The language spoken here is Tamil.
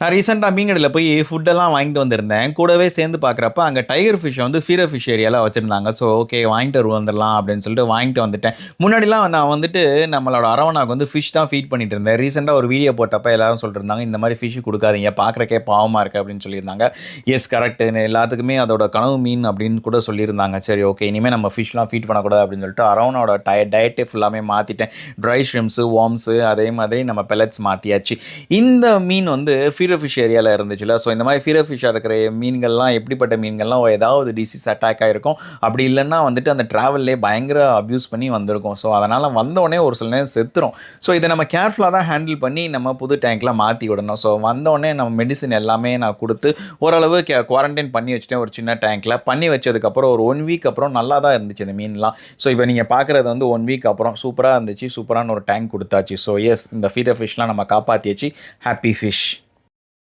நான் ரீசெண்டாக மீன்கடையில் போய் ஃபுட்டெல்லாம் வாங்கிட்டு வந்திருந்தேன். கூடவே சேர்ந்து பார்க்குறப்ப அங்கே டைகர் ஃபிஷ்ஷை வந்து ஃபீரர் ஃபிஷ் ஏரியாவில் வச்சுருந்தாங்க. ஸோ ஓகே வாங்கிட்டு வந்துடலாம் அப்படின்னு சொல்லிட்டு வாங்கிட்டு வந்துட்டேன். முன்னாடிலாம் நான் வந்துட்டு நம்மளோட அரவணாக்கு வந்து ஃபிஷ் தான் ஃபீட் பண்ணிட்டு இருந்தேன். ரீசெண்டாக ஒரு வீடியோ போட்டப்ப எல்லாரும் சொல்லிருந்தாங்க இந்த மாதிரி ஃபிஷ் கொடுக்காதீங்க பார்க்குறக்கே பாவமாக இருக்குது அப்படின்னு சொல்லியிருந்தாங்க. எஸ் கரெக்ட் எல்லாத்துக்குமே அதோட கனவு மீன் அப்படின்னு கூட சொல்லியிருந்தாங்க. சரி ஓகே இனிமேல் நம்ம ஃபிஷ்லாம் ஃபீட் பண்ணக்கூடாது அப்படின்னு சொல்லிட்டு அரவணோட டய டயட்டே ஃபுல்லாமே மாற்றிட்டேன் ட்ரை ஷ்ரிம்ஸு வார்ம்ஸு அதே மாதிரி நம்ம பெலட்ஸ் மாற்றியாச்சு இந்த மீன் வந்து ஃபீடர் ஃபிஷ் ஏரியாவில் இருந்துச்சுல. ஸோ இந்த மாதிரி ஃபீடர் ஃபிஷ்ஷாக இருக்கிற மீன்கள்லாம் எப்படிப்பட்ட மீன்கள்லாம் ஏதாவது டிசீஸ் அட்டாக் ஆகிருக்கும் அப்படி இல்லைன்னா வந்துட்டு அந்த ட்ராவல்லே பயங்கர அப்யூஸ் பண்ணி வந்திருக்கும். ஸோ அதனால் வந்தோடனே ஒரு சில நேரம் செத்துரும். ஸோ இதை நம்ம கேர்ஃபுல்லாக தான் ஹேண்டில் பண்ணி நம்ம புது டேங்க்லாம் மாற்றி விடணும். ஸோ வந்தோடனே நம்ம மெடிசின் எல்லாமே நான் கொடுத்து ஓரளவு குவாரண்டைன் பண்ணி வச்சுட்டேன் ஒரு சின்ன டேங்க்கில் பண்ணி வச்சதுக்கப்புறம் ஒரு ஒன் வீக் அப்புறம் நல்லா தான் இருந்துச்சு இந்த மீன்லாம். ஸோ இப்போ நீங்கள் பார்க்குறது வந்து ஒன் வீக் அப்புறம் சூப்பராக இருந்துச்சு. சூப்பரான ஒரு டேங்க் கொடுத்தாச்சு. ஸோ எஸ் இந்த ஃபீடர் ஃபிஷ்லாம் நம்ம காப்பாற்றியாச்சு ஹாப்பி ஃபிஷ்